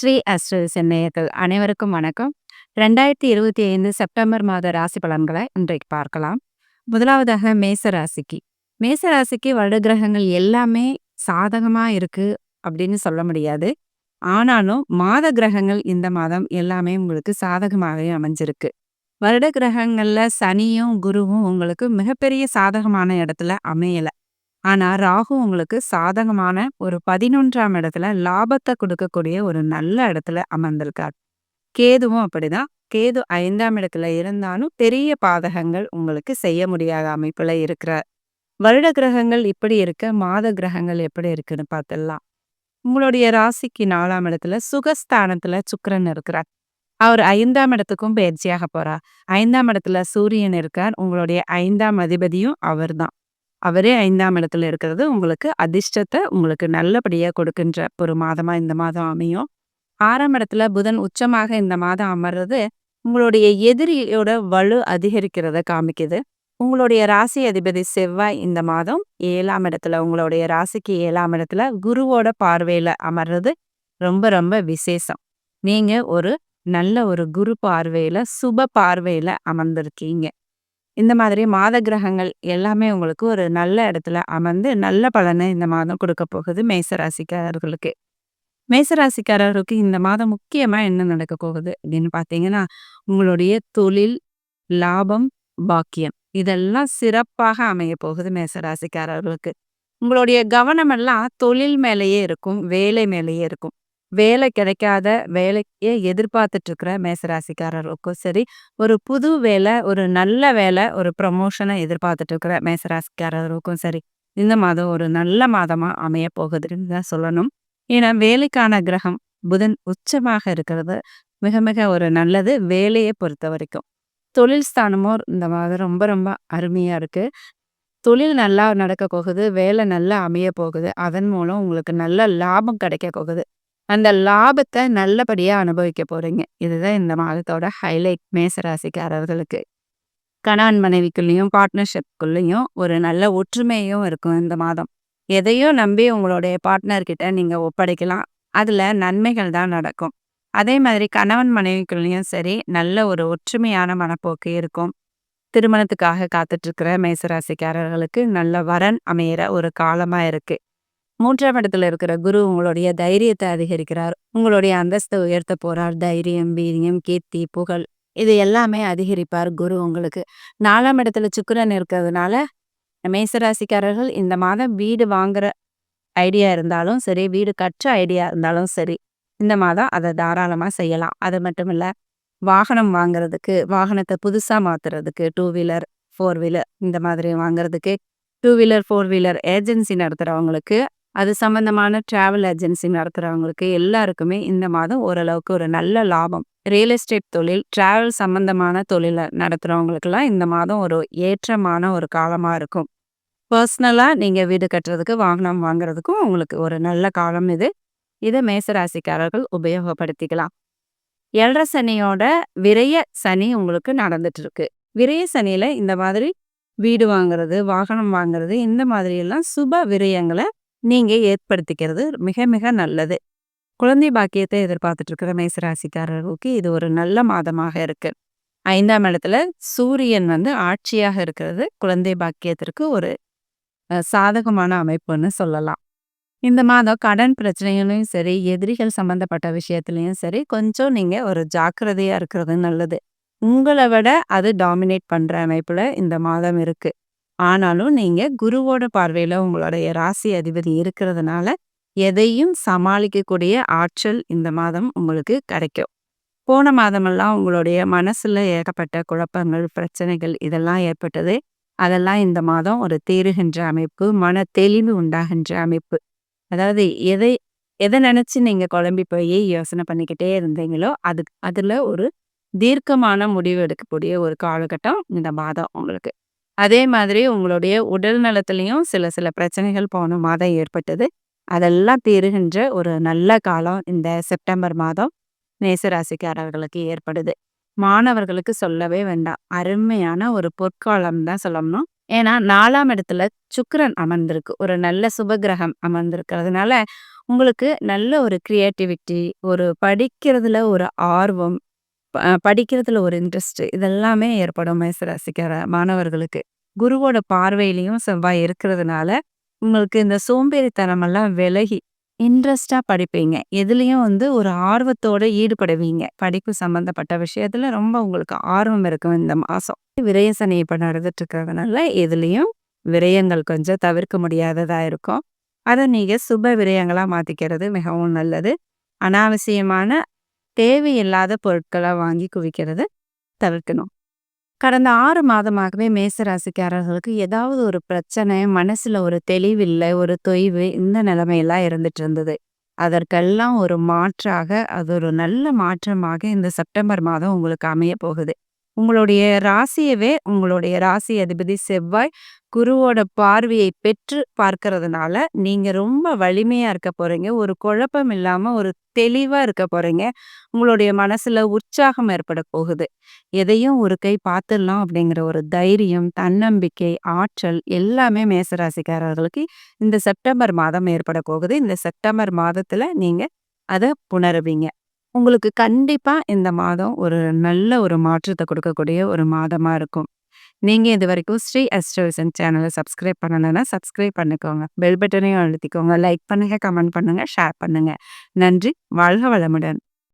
Sri astro நேயர்கள் அனைவருக்கும் வணக்கம். ரெண்டாயிரத்தி இருபத்தி ஐந்து செப்டம்பர் மாத ராசி பலன்களை இன்றைக்கு பார்க்கலாம். முதலாவதாக மேச ராசிக்கு மேச ராசிக்கு வருட கிரகங்கள் எல்லாமே சாதகமா இருக்கு அப்படின்னு சொல்ல முடியாது. ஆனாலும் மாத கிரகங்கள் இந்த மாதம் எல்லாமே உங்களுக்கு சாதகமாகவே அமைஞ்சிருக்கு. வருட கிரகங்கள்ல சனியும் குருவும் உங்களுக்கு மிகப்பெரிய சாதகமான இடத்துல அமையல. ஆனா ராகு உங்களுக்கு சாதகமான ஒரு பதினொன்றாம் இடத்துல லாபத்தை கொடுக்கக்கூடிய ஒரு நல்ல இடத்துல அமர்ந்திருக்கார். கேதுவும் அப்படிதான். கேது ஐந்தாம் இடத்துல இருந்தாலும் பெரிய பாதகங்கள் உங்களுக்கு செய்ய முடியாத அமைப்புல இருக்கிற வருட கிரகங்கள் இப்படி இருக்க மாத கிரகங்கள் எப்படி இருக்குன்னு பார்த்துடலாம். உங்களுடைய ராசிக்கு நாலாம் இடத்துல சுகஸ்தானத்துல சுக்கரன் இருக்கிறார். அவர் ஐந்தாம் இடத்துக்கும் பயிற்சியாக போறார். ஐந்தாம் இடத்துல சூரியன் இருக்கார். உங்களுடைய ஐந்தாம் அதிபதியும் அவர்தான். அவரே ஐந்தாம் இடத்துல இருக்கிறது. உங்களுக்கு அதிர்ஷ்டத்தை உங்களுக்கு நல்லபடியா கொடுக்கின்ற ஒரு மாதமா இந்த மாதம் அமையும். ஆறாம் இடத்துல புதன் உச்சமாக இந்த மாதம் அமர்றது உங்களுடைய எதிரியோட வலு அதிகரிக்கிறத காமிக்குது. உங்களுடைய ராசி அதிபதி செவ்வாய் இந்த மாதம் ஏழாம் இடத்துல உங்களுடைய ராசிக்கு ஏழாம் இடத்துல குருவோட பார்வையில அமர்றது ரொம்ப ரொம்ப விசேஷம். நீங்க ஒரு நல்ல ஒரு குரு பார்வையில சுப பார்வையில அமர்ந்திருக்கீங்க. இந்த மாதிரி மாத கிரகங்கள் எல்லாமே உங்களுக்கு ஒரு நல்ல இடத்துல அமர்ந்து நல்ல பலனை இந்த மாதம் கொடுக்க போகுது மேசராசிக்காரர்களுக்கு. மேசராசிக்காரர்களுக்கு இந்த மாதம் முக்கியமாக என்ன நடக்க போகுது அப்படின்னு பார்த்தீங்கன்னா உங்களுடைய தொழில் லாபம் பாக்கியம் இதெல்லாம் சிறப்பாக அமைய போகுது மேசராசிக்காரர்களுக்கு. உங்களுடைய கவனமெல்லாம் தொழில் மேலேயே இருக்கும் வேலை மேலேயே இருக்கும். வேலை கிடைக்காத வேலையை எதிர்பார்த்துட்டு இருக்கிற மேசராசிக்காரருக்கும் சரி ஒரு புது வேலை ஒரு நல்ல வேலை ஒரு ப்ரமோஷனை எதிர்பார்த்துட்டு இருக்கிற மேசராசிக்காரருக்கும் சரி இந்த மாதம் ஒரு நல்ல மாதமா அமைய போகுதுன்னு தான் சொல்லணும். ஏன்னா வேலைக்கான கிரகம் புதன் உச்சமாக இருக்கிறது. மிக மிக ஒரு நல்லது வேலையை பொறுத்த வரைக்கும். தொழில் ஸ்தானமோ இந்த மாதம் ரொம்ப ரொம்ப அருமையா இருக்கு. தொழில் நல்லா நடக்க போகுது வேலை நல்லா அமைய போகுது. அதன் மூலம் உங்களுக்கு நல்ல லாபம் கிடைக்க போகுது. அந்த லாபத்தை நல்லபடியாக அனுபவிக்க போகிறீங்க இதுதான் இந்த மாதத்தோட ஹைலைட் மேசராசிக்காரர்களுக்கு. கணவன் மனைவிக்குள்ளேயும் பார்ட்னர்ஷிப்குள்ளேயும் ஒரு நல்ல ஒற்றுமையும் இருக்கும் இந்த மாதம். எதையும் நம்பி உங்களுடைய பார்ட்னர் நீங்கள் ஒப்படைக்கலாம். அதில் நன்மைகள் தான் நடக்கும். அதே மாதிரி கணவன் மனைவிக்குள்ளேயும் சரி நல்ல ஒரு ஒற்றுமையான மனப்போக்கு இருக்கும். திருமணத்துக்காக காத்துட்ருக்கிற மேசராசிக்காரர்களுக்கு நல்ல வரன் அமையிற ஒரு காலமாக இருக்குது மூன்றாம் இடத்துல இருக்கிற குரு உங்களுடைய தைரியத்தை அதிகரிக்கிறார். உங்களுடைய அந்தஸ்தை உயர்த்த போறார். தைரியம் வீரியம் கீர்த்தி புகழ் இது எல்லாமே அதிகரிப்பார் குரு உங்களுக்கு. நாலாம் இடத்துல சுக்கரன் இருக்கிறதுனால மேசராசிக்காரர்கள் இந்த மாதம் வீடு வாங்குற ஐடியா இருந்தாலும் சரி வீடு கற்ற ஐடியா இருந்தாலும் சரி இந்த மாதம் அதை தாராளமாக செய்யலாம். அது மட்டும் இல்லை வாகனம் வாங்குறதுக்கு வாகனத்தை புதுசாக மாற்றுறதுக்கு டூ வீலர் ஃபோர் வீலர் இந்த மாதிரி வாங்குறதுக்கு two wheeler four wheeler agency நடத்துகிறவங்களுக்கு அது சம்பந்தமான டிராவல் ஏஜென்சி நடத்துறவங்களுக்கு எல்லாருக்குமே இந்த மாதம் ஓரளவுக்கு ஒரு நல்ல லாபம். ரியல் எஸ்டேட் தொழில் டிராவல் சம்மந்தமான தொழிலை நடத்துகிறவங்களுக்கெல்லாம் இந்த மாதம் ஒரு ஏற்றமான ஒரு காலமா இருக்கும். பர்சனலா நீங்க வீடு கட்டுறதுக்கு வாகனம் வாங்குறதுக்கும் உங்களுக்கு ஒரு நல்ல காலம் இது. இதை மேசராசிக்காரர்கள் உபயோகப்படுத்திக்கலாம். எழற சனியோட விரைய சனி உங்களுக்கு நடந்துட்டு இருக்கு விரைய சனியில் இந்த மாதிரி வீடு வாங்குறது வாகனம் வாங்குறது இந்த மாதிரி எல்லாம் சுப விரயங்களை நீங்கள் ஏற்படுத்திக்கிறது மிக மிக நல்லது. குழந்தை பாக்கியத்தை எதிர்பார்த்துட்டு இருக்கிற மேசராசிக்காரர்களுக்கு இது ஒரு நல்ல மாதமாக இருக்குது ஐந்தாம் இடத்துல சூரியன் வந்து ஆட்சியாக இருக்கிறது. குழந்தை பாக்கியத்திற்கு ஒரு சாதகமான அமைப்புன்னு சொல்லலாம். இந்த மாதம் கடன் பிரச்சனைகளையும் சரி எதிரிகள் சம்பந்தப்பட்ட விஷயத்துலையும் சரி கொஞ்சம் நீங்கள் ஒரு ஜாக்கிரதையாக இருக்கிறது நல்லது. உங்களை விட அது டாமினேட் பண்ணுற அமைப்பில் இந்த மாதம் இருக்குது ஆனாலும் நீங்க குருவோட பார்வையில உங்களுடைய ராசி அதிபதி இருக்கிறதுனால எதையும் சமாளிக்கக்கூடிய ஆற்றல் இந்த மாதம் உங்களுக்கு கிடைக்கும். போன மாதமெல்லாம் உங்களுடைய மனசுல ஏகப்பட்ட குழப்பங்கள் பிரச்சனைகள் இதெல்லாம் ஏற்பட்டது. அதெல்லாம் இந்த மாதம் ஒரு தீருகின்ற அமைப்பு மன தெளிவு உண்டாகின்ற அமைப்பு. அதாவது எதை எதை நினைச்சு நீங்க குழம்பி போய் யோசனை பண்ணிக்கிட்டே இருந்தீங்களோ அது அதுல ஒரு தீர்க்கமான முடிவு எடுக்கக்கூடிய ஒரு காலகட்டம் இந்த மாதம் உங்களுக்கு. அதே மாதிரி உங்களுடைய உடல் நலத்துலேயும் சில சில பிரச்சனைகள் போன மாதம் ஏற்பட்டது. அதெல்லாம் தீருகின்ற ஒரு நல்ல காலம் இந்த செப்டம்பர் மாதம் நேசராசிக்காரர்களுக்கு ஏற்படுது. மாணவர்களுக்கு சொல்லவே வேண்டாம். அருமையான ஒரு பொற்காலம் தான் சொல்லணும். ஏன்னா நாலாம் இடத்துல சுக்கரன் அமர்ந்திருக்கு. ஒரு நல்ல சுபகிரகம் அமர்ந்திருக்கிறதுனால உங்களுக்கு நல்ல ஒரு கிரியேட்டிவிட்டி, ஒரு படிக்கிறதுல ஒரு ஆர்வம், படிக்கிறதுல ஒரு இன்ட்ரெஸ்ட் இதெல்லாமே ஏற்படும் மேசராசிக்கிற மாணவர்களுக்கு. குருவோட பார்வையிலையும் செவ்வாய் இருக்கிறதுனால, உங்களுக்கு இந்த சோம்பேறித்தனமெல்லாம் விலகி, இன்ட்ரெஸ்ட்டா படிப்பீங்க. எதுலேயும் வந்து ஒரு ஆர்வத்தோட ஈடுபடுவீங்க. படிப்பு சம்மந்தப்பட்ட விஷயத்துல ரொம்ப உங்களுக்கு ஆர்வம் இருக்கும் இந்த மாசம். விரய சனி இப்போ நடந்துட்டு இருக்கிறதுனால, எதுலயும் விரயங்கள் கொஞ்சம் தவிர்க்க முடியாததா இருக்கும். அதை நீங்க சுப விரயங்களா மாத்திக்கிறது மிகவும் நல்லது. அனாவசியமான, தேவையில்லாத பொருட்களை வாங்கி குவிக்கிறத தவிர்க்கணும். கடந்த ஆறு மாதமாகவே மேசராசிக்காரர்களுக்கு ஏதாவது ஒரு பிரச்சனை, மனசுல ஒரு தெளிவில்லை ஒரு தொய்வு இந்த நிலைமையெல்லாம் இருந்துட்டு இருந்தது. அதற்கெல்லாம் ஒரு மாற்றாக, அது ஒரு நல்ல மாற்றமாக இந்த செப்டம்பர் மாதம் உங்களுக்கு அமையப் போகுது. உங்களுடைய ராசியவே உங்களுடைய ராசி அதிபதி செவ்வாய், குருவோட பார்வையை பெற்று பார்க்கறதுனால நீங்க ரொம்ப வலிமையா இருக்க போறீங்க. ஒரு குழப்பம் இல்லாம ஒரு தெளிவா இருக்க போறீங்க. உங்களுடைய மனசுல உற்சாகம் ஏற்பட போகுது. எதையும் ஒரு கை பார்த்துடலாம் அப்படிங்கிற ஒரு தைரியம், தன்னம்பிக்கை, ஆற்றல் எல்லாமே மேச ராசிக்காரர்களுக்கு இந்த செப்டம்பர் மாதம் ஏற்பட போகுது. இந்த செப்டம்பர் மாதத்துல நீங்க அதை புணருவீங்க உங்களுக்கு கண்டிப்பாக இந்த மாதம் ஒரு நல்ல ஒரு மாற்றத்தை கொடுக்கக்கூடிய ஒரு மாதமாக இருக்கும். நீங்கள் இது வரைக்கும் ஸ்ரீ அஸ்ட்ரோவிஷன் சேனலை சப்ஸ்கிரைப் பண்ணலன்னா சப்ஸ்கிரைப் பண்ணிக்கோங்க. பெல் பட்டனையும் அழுத்திக்கோங்க. லைக் பண்ணுங்கள் கமெண்ட் பண்ணுங்க, ஷேர் பண்ணுங்கள் நன்றி. வாழ்க வளமுடன்.